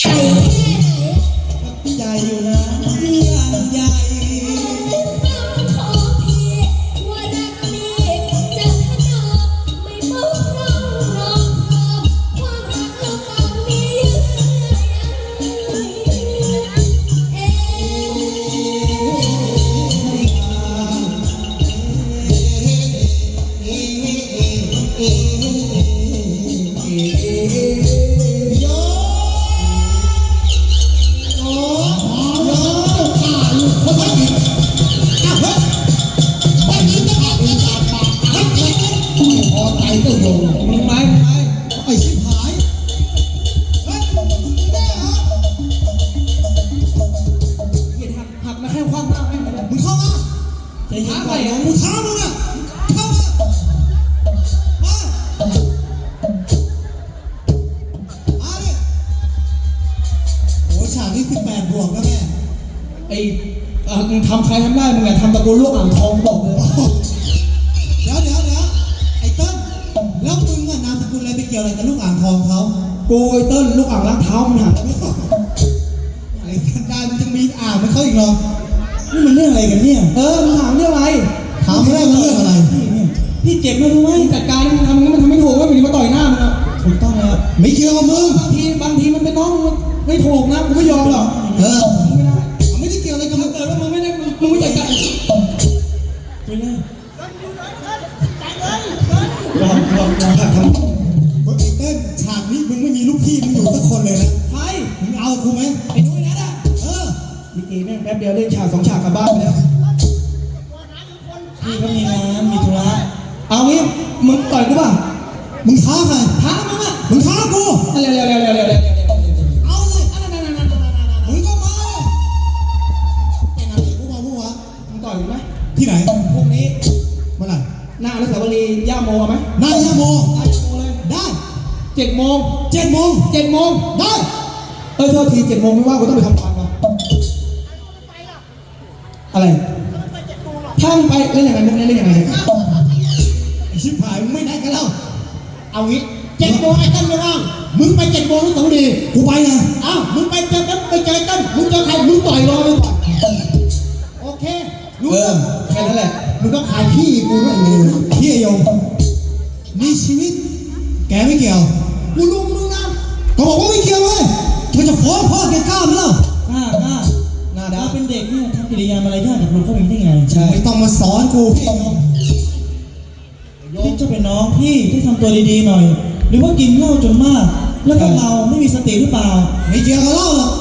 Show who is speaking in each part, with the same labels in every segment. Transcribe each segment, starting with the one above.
Speaker 1: ใหญ่
Speaker 2: ใหญ่อยู่นะ อง
Speaker 1: อะไร พี่เจ็
Speaker 2: บนะ
Speaker 3: รู้ไห
Speaker 2: มจัด
Speaker 3: การมึงทำอย่างนี้มันทำไม่ถูกว่ามันมาต่อยหน้ามึงอะถูกต้องแล้ว
Speaker 2: ไม่เกี่ยวกับมึง
Speaker 3: บางทีบางทีมันเป็นน้องมึงไม่ถูกนะกูไม่ยอมหรอก
Speaker 2: เออ
Speaker 3: ไม่ได้
Speaker 2: ไม่ได้เกี่ยวอะไรกับมึ
Speaker 3: ถ้างเกิดว่ามึงไม่ได้มึงมึงไม่จัดการไปเลยลองลองลองหักทำ
Speaker 2: เฮ้ยไอ้เติ้ลฉากนี้มึงไม่มีลูกพี่มึงอยู่สักคนเลยนะ
Speaker 3: ใคร
Speaker 2: มึงเอากูไหม
Speaker 3: ไอ้นุ้ยนัทอะ
Speaker 2: เออ
Speaker 3: ลิเกแม่งแป๊บเดียวเล่นฉากสองฉากกลับบ้านไปแล้ว อยกูป่ะ
Speaker 2: มึงท้าใคร
Speaker 3: ท้ามึงอะ
Speaker 2: มึงท้ากู
Speaker 3: เร็วเร็วเร็วเร็วเร็วเร็ว
Speaker 2: เอาเลยมึงก็มาเลยเป็นอะไรกูมาพูดวะ
Speaker 3: มึงต่อยกูไหม
Speaker 2: ที่ไหน
Speaker 3: พรุ่งนี้
Speaker 2: เมื่อไหร่
Speaker 3: หน้าอนุสาวรีย์ย่าโมเอาไหม
Speaker 2: นายยาโม
Speaker 3: หน้าย่าโมเลย
Speaker 2: ได้
Speaker 3: เจ็ดโมง
Speaker 2: เจ็ดโมง
Speaker 3: เจ็ดโมง
Speaker 2: ได้
Speaker 3: เออโทษทีเจ็ดโมงไม่ว่ากูต้องไปทำงานวะอะไรถ้ามึงไปเล่นยังไงมึงเล่นยังไง
Speaker 2: ไอ ชิบหายมึงไม่ได้กันแล้ว เอางี้เจ็ดโมงไอ้ตั้นไม่ว่าง มึงไปเจ็ดโมงรู้สึกดีกูไปนะอ้าวมึงไปเจอกันไปเจอไอ้ตั้นมึงเจอใครมึงต่อยรอเลยก่อนโอเครู้
Speaker 3: เอ
Speaker 2: เรื่
Speaker 3: อ
Speaker 2: อง
Speaker 3: แค่นั้นแหละ
Speaker 2: มึงต้องขายที่กูด้วยไอ้เลยพี่ยงนี่ชีวิต แกไม่เกี่ยวกูลุงมึงนะก็บอกว่าไม่เกี่ยวเลยมึงจะฟ้องพ่อแกกล้าไหมล่ะ
Speaker 4: กล้ากล้า
Speaker 3: หน้าด้า
Speaker 4: เราเป็นเด็กเนี่ยทำกิริยามารยาทกับลุงเขาเป็นได้ไง
Speaker 3: ใช่
Speaker 2: ไม่ต้องมาสอนกูพี่ยง
Speaker 4: พี่ เจะเป็นน้องพี่ที่ทำตัวดีๆหน่อย หรือว่ากินเหล้าจนมาก แล้วก็เมาไม่มีสติหรือเปล่า
Speaker 2: ไม่เกี่ยวกับเล่าหรอก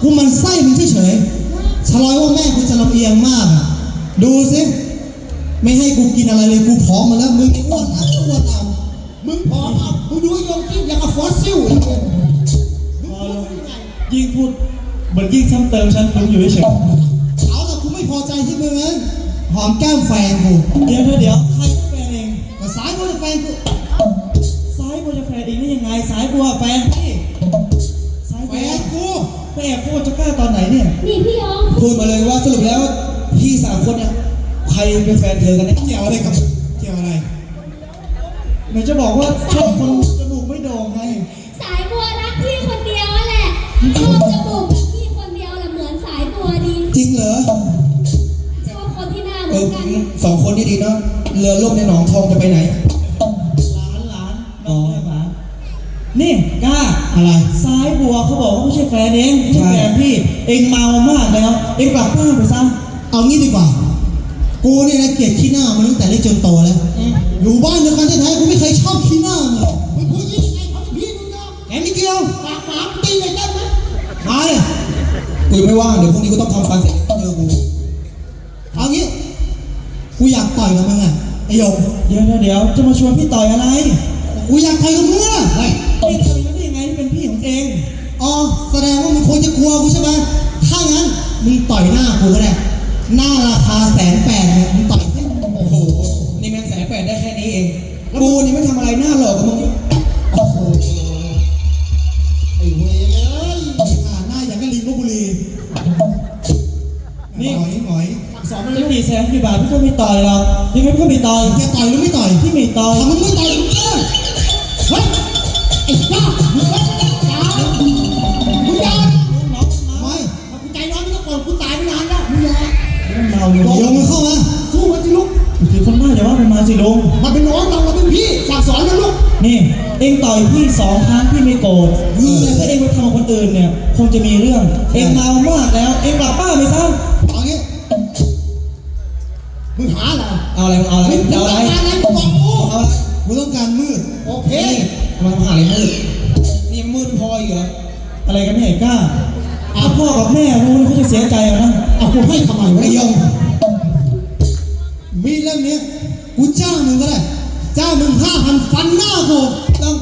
Speaker 2: กูมันไส้มึงเฉยๆชะลอยว่าแม่กูจะลำเอียงมากอะดูสิไม่ให้กูกินอะไรเลยกูผอมมาแล้วมึงไอ้อ้วนอะอ้วนอะมึงผอมอะมึงดูไอ้ยงกินอย่างกับฟอสซิลอีกเลยมึงผอมยังไง
Speaker 4: ยิ่งพูดเหมือนยิ่งซ้ำเติมฉันลุงอยู่เฉย
Speaker 2: เอาแต่กูไม่พอใจที่มึงนั้นหอมแก้มแฟนกู
Speaker 4: ๆเดี๋ยวเดี๋ยวเดี๋ยวใคร ซ้ายบัวจะแฟนเองได้ยังไงซ้ายบัวแฟนพี่ซ้าย
Speaker 2: แฟ
Speaker 4: บัวน
Speaker 2: กู
Speaker 4: ไปแอบพูดจะกล้าตอนไหนเนี่ย
Speaker 1: นี่พี่ยอง
Speaker 3: พูดมาเลยว่าสรุปแล้วพี่สามคนเนี่ยใครเป็นแฟนเธอกันเนี่ย
Speaker 2: เกี่ยวอะไรกับเกี่ยวอะไร
Speaker 4: เหมือนจะบอกว่าชอบคนจมูกไม่โด่งไง
Speaker 1: สายบัวรักพี่คนเดียวแหละชอบจมูกกับพี่คนเดียวแหละเหมือนสายบัวดี
Speaker 3: จริงเหรอ
Speaker 1: ชอบคนที่หน้าเห
Speaker 3: เอ
Speaker 1: มือ
Speaker 3: อน
Speaker 1: กัน
Speaker 3: สองคนนี่ดีเนาะเรือล่มในหนองทองจะไปไหน
Speaker 4: อะ
Speaker 2: ไร
Speaker 4: ซ้ายบัวเขาบอกว่าไม่ใช่แฟนเองไม่ใช่แฟนพี่ เองเมามากแล้ว เองกลับบ้านไปซะ
Speaker 2: เอางี้ดีกว่า กูเนี่ยนะเกลียดขี้หน้ามันตั้งแต่เล็กจนโตแล้ว อยู่บ้านเดียวกันแท้ๆกูไม่เคยชอบขี้หน้ามันเลยมึงพูดยิ่งยังไงเขาเป็นพี่มึงเนาะแกไม่เกี่ยวปากหมามึงตีเลยได้ไหมมาเลย
Speaker 3: กูยังไม่ว่างเดี๋ยวพรุ่งนี้กูต้องทำฟันเสร็จต้องเจอกู
Speaker 2: เอางี้ กูอยากต่อยกับมึงอะไอ้หยง
Speaker 4: เดี๋ยวเดี๋ยวเดี๋ยวจะมาชวนพี่ต่อยอะไร
Speaker 2: กูอยากต่อยกับมึงอะ แสดงว่ามึงคงจะกลัวกูใช่ไหมถ้างั้นมึงต่อยหน้ากูก็ได้ หน้าราคาแสนแปดเนี่ยมึงต่อยสิ
Speaker 3: โอ้โห นี่แม่งแสนแปดได้แค่นี้เอง กูนี่ไม่ทำอะไรหน้าหลอกกับมึง
Speaker 2: โอ้โหไอ้เวรเลยอ่าหน้าอย่างกับลิงลพบุรี
Speaker 4: นี่
Speaker 2: หงอยหงอย
Speaker 4: สอนมันจะกี่แสนกี่บาทพี่ก็ไม่ต่อยหรอกยังไงพี่ก็ไม่ต่อย
Speaker 2: แกต่อยหรือไม่ต่อย
Speaker 4: พี่ไม่ต่อย
Speaker 2: ถ้ามึงไม่ต่อยมึงเออ องมัเข้ามาสู้มันสิลูก
Speaker 4: ถื
Speaker 2: อคนบ้าแต่ว่ามันมาสิลุงมันเป็นน้องเราเราเป็นพี่สั่งสอนนะลูก
Speaker 4: นี่เองต่อยพี่สองครั้งพี่ไม่โกรธแต่ถ้าเองไปทำคนอื่นเนี่ยคงจะมีเรื่อง เองเมามากแล้ว เองหลับป้าไหมซ้ำ
Speaker 2: ตอนงี้มึงหาอะไร
Speaker 3: เอาอะไรเอาอะไรเอาอะไร
Speaker 2: เอกา
Speaker 3: อะไร
Speaker 2: มึงต้องการมืดโอเค
Speaker 3: มันหาอะไรมืดนี่มืดพออีกแล้วอะ
Speaker 4: ไรกันเนี่ยก้าถ้าพ่อกับแม่รู้เขาจะเสียใจนะ
Speaker 2: เอากูให้ทำไมวะยง มีเรื่องนี้กูจ้างมึงก็ได้จ้างมึงห้าพันฟันหน้ากู
Speaker 3: ต้อง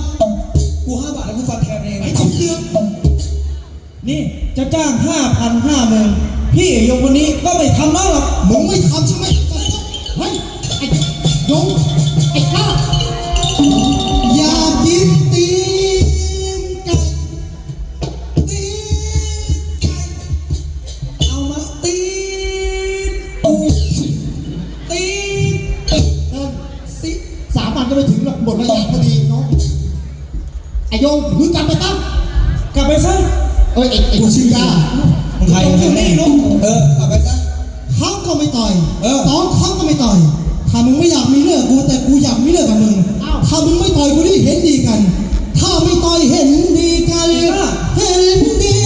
Speaker 3: กูห้าบาทแล้วกูฟันแทนเอง
Speaker 2: ไอ้ทำเสือ
Speaker 4: นี่จะจ้างห้าพันห้าหมื่นพี่เอยงคนนี้ก็ไม่ทำแล้วหรอก
Speaker 2: มึงไม่ทำใช่ไหมเฮ้ยไอ้ยงไอ้ข้า ไอ้ยงมึงกลับไปตั้ง
Speaker 4: กลับไปซะ
Speaker 2: เอ้ยไอ้ไอ้กูชื่อยา
Speaker 3: มึงใครมึงใคร
Speaker 2: ไม่รู้
Speaker 3: เออกลับไปซะ
Speaker 2: เขาก็ไม่ต่อย
Speaker 3: เออ
Speaker 2: สองเขาก็ไม่ต่อยถ้ามึงไม่อยากมีเรื่องกูแต่กูอยากมีเรื่องกับมึงถ้ามึงไม่ต่อยกูนี่เห็นดีกัน ถ้าไม่ต่อยเห็นดีกันเห็นดี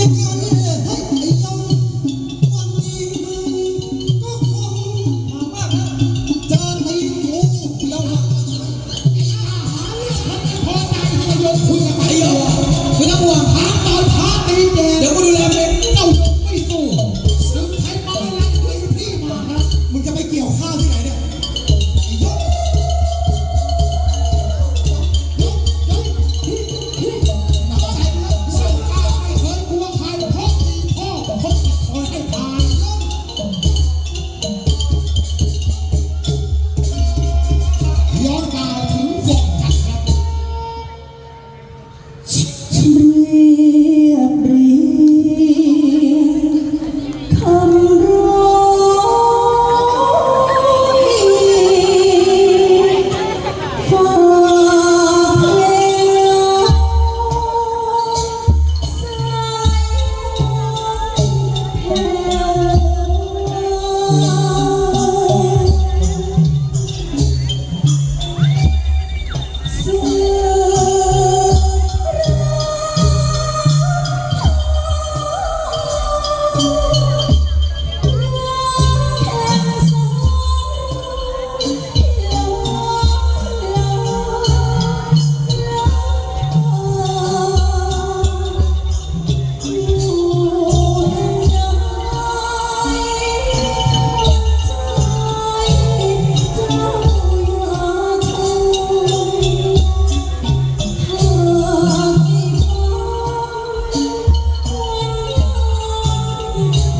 Speaker 2: you.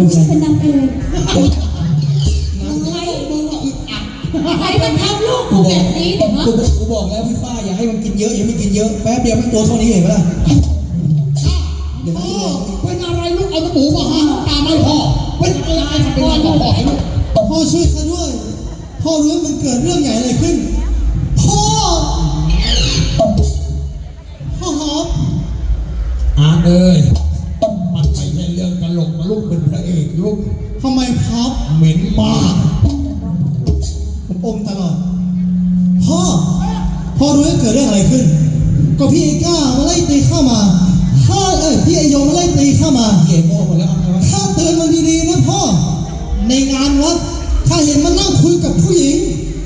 Speaker 2: ไม่ใช่เป็นนาง
Speaker 3: เอ
Speaker 2: กมึงให้อี
Speaker 1: ครมันทำลูกกูแบบนี้เนาะ
Speaker 3: กูบอกแล้วพี่ป้าอย่าให้มันกินเยอะอย่าไม่กินเยอะแป๊บเดียวไม่ตัวเท่านี้เห็นไหมล่ะเป็
Speaker 5: นอะไรลูกเอาหมูมาหาตาไม่พอเป็นอะไรเป็นอะไรพ่อให้ลูก
Speaker 2: พ่อช่วยข้าด้วยพ่อรู้มันเกิดเรื่องใหญ่อะไรขึ้น ผมอมตลอด พ่อ พ่อรู้ว่าเกิดเรื่องอะไรขึ้น ก็พี่ไอ้ก้ามาไล่ตีข้ามาข้าเออพี่ไอ้ยงมาไล่ตีข้ามา
Speaker 3: เหยียมโมหมดแล้วถ้า
Speaker 2: เตือนมันดีๆนะพ่อ ในงานวัดถ้าเห็นมันนั่งคุยกับผู้หญิง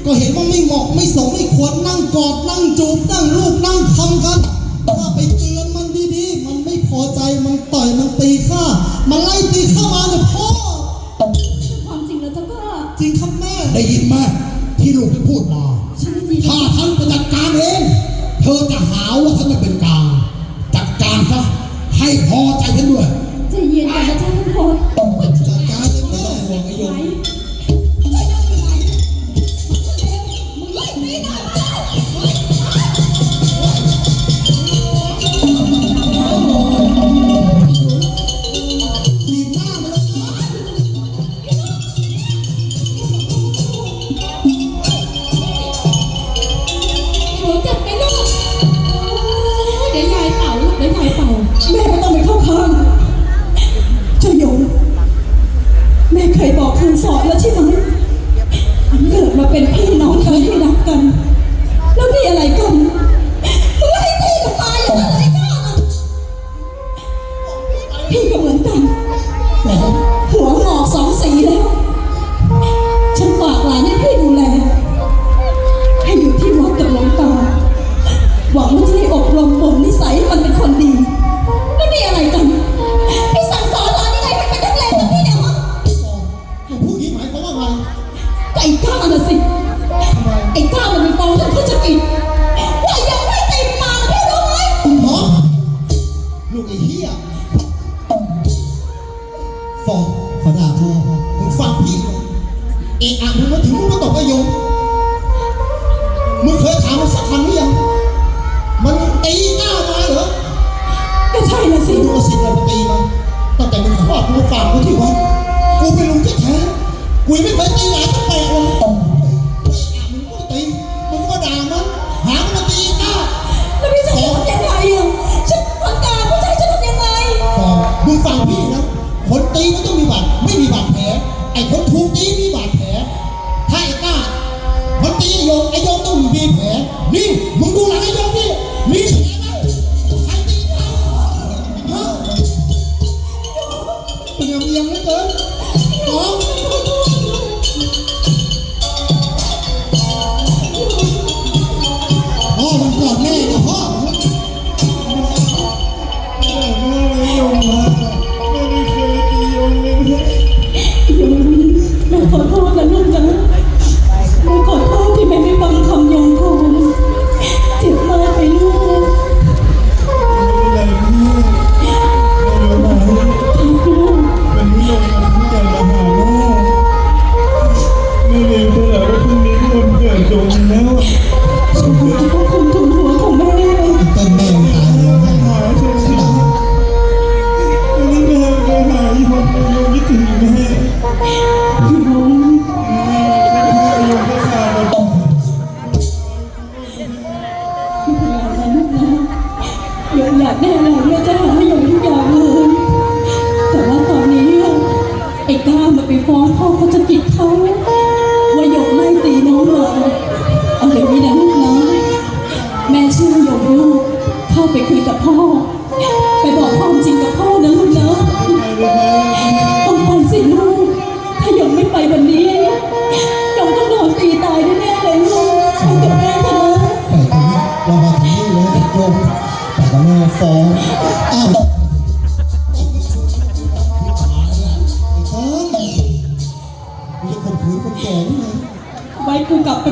Speaker 2: ก็เห็นว่าไม่เหมาะไม่สมไม่ควรนั่งกอดนั่งจูบนั่งรูปนั่งทำกันถ้าไปเตือนมันดีๆ มันไม่พอใจมันต่อยมันตีข้ามันไล่ตีข้ามาเนี่ยพ่อ
Speaker 1: ความจริงแล้วจ้าก็
Speaker 2: จริงครับแม่
Speaker 5: ได้ยินมาก ที่ลูกพูดมา ถ้าท่านจะจัดการเอง เธอจะหาว่าท่านไม่เป็นกลาง จัดการซะให้พอใจฉันด้วย
Speaker 1: จะ
Speaker 2: เย็
Speaker 1: น
Speaker 2: แต่
Speaker 6: ฉันทุกคน Thank.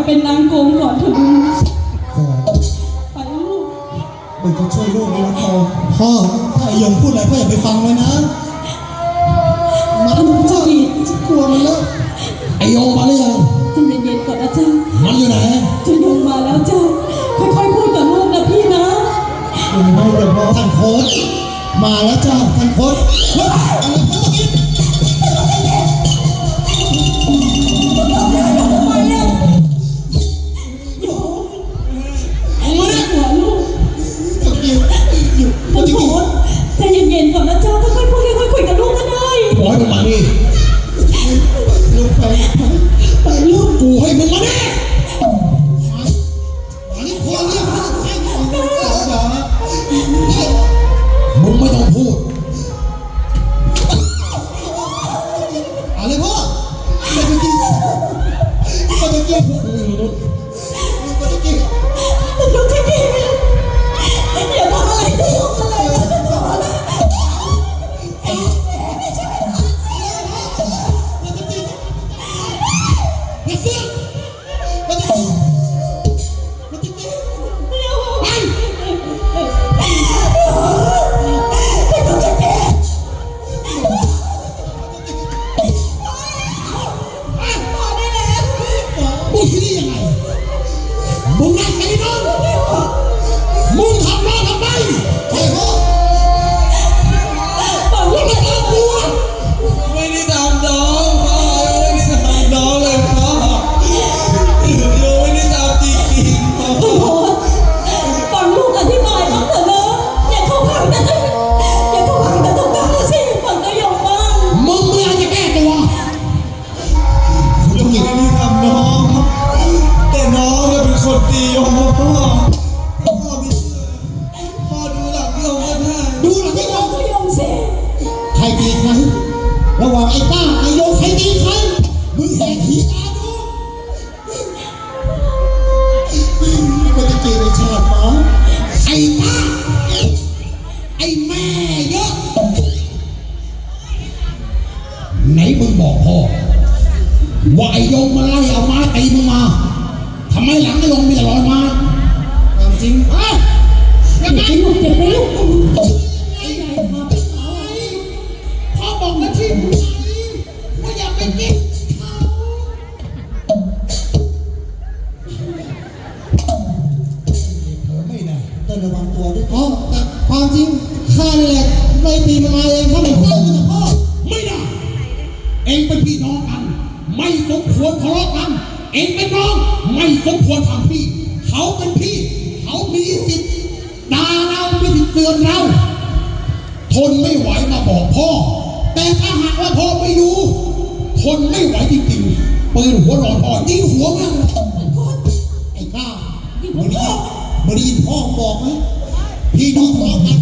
Speaker 6: เป็นนา
Speaker 2: งโกง
Speaker 6: ก่
Speaker 2: อนเถอะลูก
Speaker 6: ไปลูก
Speaker 7: มึงก็ช่วย
Speaker 6: ลูกนะพ่อพ่อไอยง
Speaker 2: พูดอะไรพ่ออย่าไปฟังเลยนะมัน
Speaker 6: จะก
Speaker 2: ลัวมันแล้ว
Speaker 5: ไอยงมาหรือยัง
Speaker 6: ใจเย็นๆก่อนนะเจ้า
Speaker 5: มันอยู่ไหนเจะ
Speaker 6: ยงมาแล้วจ้า
Speaker 2: ค่อย
Speaker 6: ๆพูดกับลูก
Speaker 5: นะ
Speaker 2: พี่
Speaker 6: นะ
Speaker 5: ไม่
Speaker 3: เดี๋
Speaker 6: ย
Speaker 5: ว
Speaker 3: พ่อ
Speaker 5: ท่านโค้
Speaker 2: ดมาแล้
Speaker 5: วจ้า
Speaker 2: ท่านโค้ด
Speaker 3: He don't want